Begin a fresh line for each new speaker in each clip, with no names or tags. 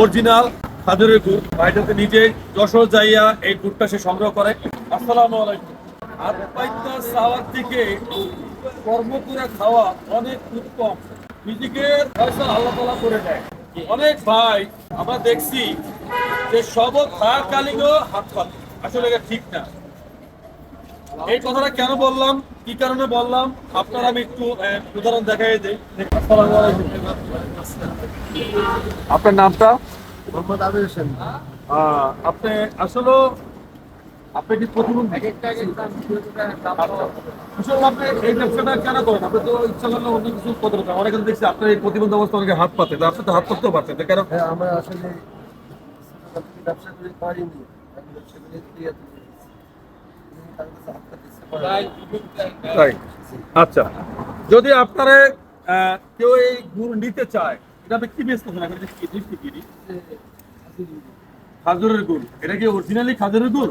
Original খাজুরের গুড় ভাইটাতে নিজে যশোর যাইয়া এই গুড়টা সে সংগ্রহ করে। আসসালামু আলাইকুম। থেকে কর্ম করে খাওয়া অনেক উত্তম। নিজেকে ফয়সাল আল্লাহ করে দেয়। অনেক ভাই আমরা দেখছি যে সব কালিগো হাত আসলে এটা ঠিক না। এই কথাটা কেন বললাম? কি কারণে বললাম? আপনার আমি একটু উদাহরণ দেখাই দিই। আসসালামু আলাইকুম। আপনার নামটা?
মোহাম্মদ আবির হোসেন।
আপনি আসলে আপনি কি প্রতিবন্ধী? আচ্ছা। আসলে আপনি এই ব্যবসাটা কেন করেন? আপনি তো ইচ্ছা করলে অন্য কিছু করতে পারেন অনেকে দেখছি আপনার এই প্রতিবন্ধী অবস্থা অনেকে হাত পাতে। তা আপনি তো হাত পাততেও পারতেন। কেন?
হ্যাঁ আমরা আসলে ব্যবসা করে পারিনি ব্যবসা করে ক্রিয়া তার কাছে হাত পাততে ইচ্ছে করে না।
তাই? আচ্ছা। যদি আপনারা কেউ এই গুড় নিতে চায় এটা আপনি কি বেচতেছেন এখন এটা কি মিষ্টি কি
যে হাজির
খাজুরের গুড়। এটা কি অরিজিনালি খাজুরের গুড়?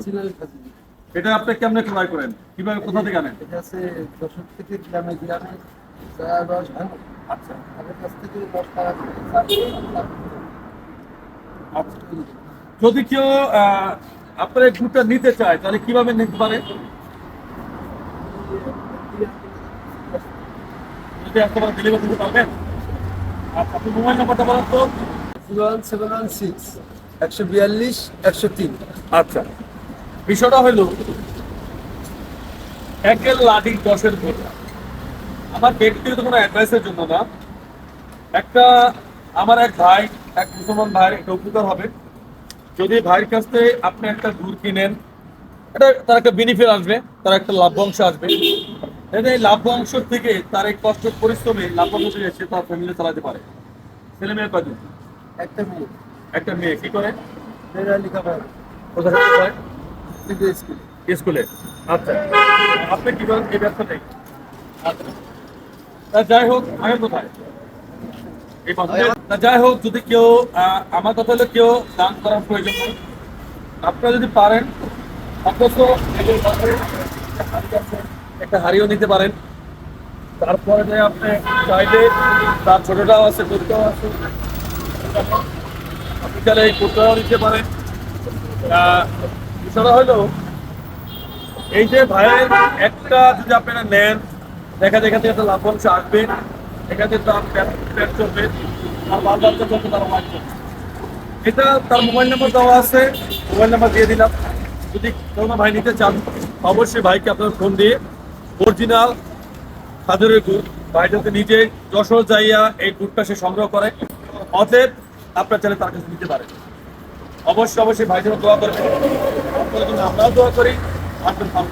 এটা আপনি কেমনে ক্রয় করেন? কীভাবে কোথা থেকে আনেন?
এটা আছে দশক থেকে গ্রামে গ্রামে যারা রস ভাঙে
আচ্ছা।
কাছ থেকে
আচ্ছা। যদি কেউ আপনার এই নিতে চায় তাহলে কীভাবে নিতে পারে? যদি একেবারে ডেলিভারি দিতে পারবেন? আচ্ছা আপনি মোবাইল নাম্বারটা বলেন তো।
Zero one seven one six একশো বিয়াল্লিশ একশো তিন।
আচ্ছা বিষয়টা হলো একের লাঠি দশের গোটা আমার ব্যক্তিগত কোনো অ্যাডভাইসের জন্য না। একটা আমার এক ভাই এক মুসলমান ভাই একটা উপকার হবে। যদি ভাইয়ের কাছ থেকে আপনি একটা গুড় কিনেন এটা তার একটা বেনিফিট আসবে তার একটা লাভ্যাংশ আসবে। এটা এই লাভ্যাংশ থেকে তার এই কষ্ট পরিশ্রমে লাভ্যাংশ থেকে সে তার ফ্যামিলি চালাতে পারে। ছেলে মেয়ে কয়জন?
একটা মেয়ে।
একটা মেয়ে। কি করে?
স্কুল।
আচ্ছা। আপনি কি করেন? এই ব্যবসাটাই? আচ্ছা। যাই হোক আগে কোথায়? এই তা যাই হোক, যদি কেউ আমার কথা হলো কেউ দান করার প্রয়োজন নেই। আপনারা যদি পারেন একটা হাড়িও নিতে পারেন। তারপরে যে আপনি চাইলে তার ছোটটাও আছে ছোটটাও আছে। আপনি চাইলে এই কোটাও নিতে পারেন। বিষয়টা হলো, এই যে ভাইয়ের একটা যদি আপনারা নেন, দেখা দেখা থেকে একটা লাভ্যাংশ আসবে। এখানে তার চলবে। আর এটা তার মোবাইল নাম্বার দেওয়া আছে, মোবাইল নাম্বার দিয়ে দিলাম। যদি কোনো ভাই নিতে চান, অবশ্যই ভাইকে আপনার ফোন দিয়ে অরিজিনাল খাজুরের গুড় ভাইটাতে নিজে যশোর যাইয়া এই গুড়টা সে সংগ্রহ করে, অতএব আপনার চাইলে তার কাছে নিতে পারেন অবশ্যই অবশ্যই ভাই জন্য দোয়া করবেন। আপনার আমরাও দোয়া করি আসবেন ভালো।